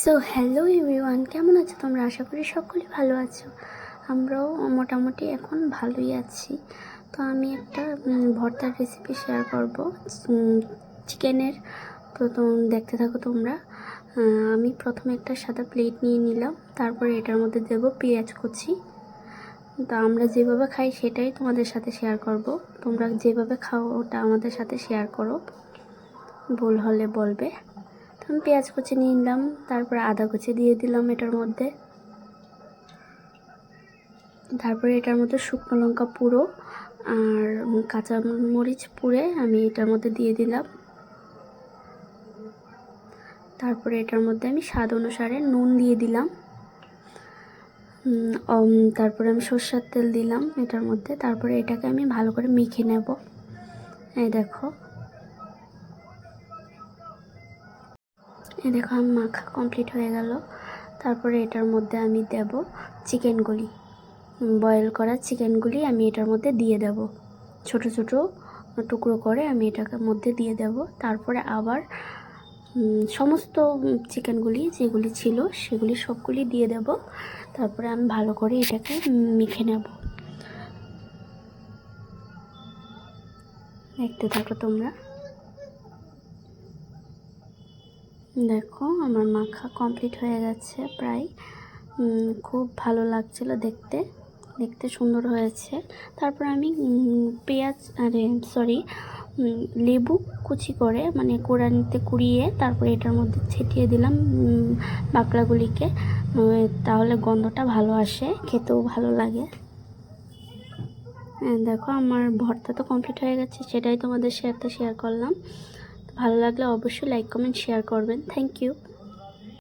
So hello everyone কেমন আছো তোমরা? আশা করি সকলেই ভালো আছো। আমরাও মোটামুটি এখন ভালোই আছি। তো আমি একটা ভর্তার রেসিপি শেয়ার করব। চিকেনের তো দেখতে থাকো তোমরা। আমি প্রথমে একটা সাদা প্লেট নিয়ে নিলাম, তারপরে এটার মধ্যে দেব পেঁয়াজ কুচি। তো আমরা যেভাবে খাই সেটাই তোমাদের সাথে শেয়ার করব। তোমরা যেভাবে খাও ওটা আমাদের সাথে শেয়ার করো। ভুল হলে বলবে। তো আমি পেঁয়াজ কুচি নিয়ে নিলাম, তারপরে আদা কুচি দিয়ে দিলাম এটার মধ্যে। তারপরে এটার মধ্যে শুকনো লঙ্কা পুরো আর কাঁচা মরিচ পুড়ে আমি এটার মধ্যে দিয়ে দিলাম। তারপরে এটার মধ্যে আমি স্বাদ অনুসারে নুন দিয়ে দিলাম। তারপরে আমি সর্ষের তেল দিলাম এটার মধ্যে। তারপরে এটাকে আমি ভালো করে মেখে নেব। এই দেখো। এই দেখো আমি মাখা কমপ্লিট হয়ে গেল। তারপরে এটার মধ্যে আমি দেব চিকেনগুলি বয়েল করা চিকেনগুলি আমি এটার মধ্যে দিয়ে দেব। ছোট ছোট টুকরো করে আমি এটার মধ্যে দিয়ে দেব। তারপরে আবার সমস্ত চিকেনগুলি যেগুলি ছিল সেগুলি সবগুলি দিয়ে দেব। তারপরে আমি ভালো করে এটাকে মেখে নেব। দেখতে থাকো তোমরা। দেখো আমার মাখা কমপ্লিট হয়ে গেছে প্রায়। খুব ভালো লাগছিল দেখতে। দেখতে সুন্দর হয়েছে। তারপর আমি পেঁয়াজ আরে সরি লেবু কুচি করে মানে কোড়ানিতে কুড়িয়ে তারপরে এটার মধ্যে ছিটিয়ে দিলাম উম, বাকলাগুলিকে তাহলে গন্ধটা ভালো আসে খেতেও ভালো লাগে। হ্যাঁ, দেখো আমার ভর্তা তো কমপ্লিট হয়ে গেছে সেটাই তোমাদের সাথে শেয়ার করলাম। ভালো লাগলে অবশ্যই লাইক কমেন্ট শেয়ার করবেন। Thank you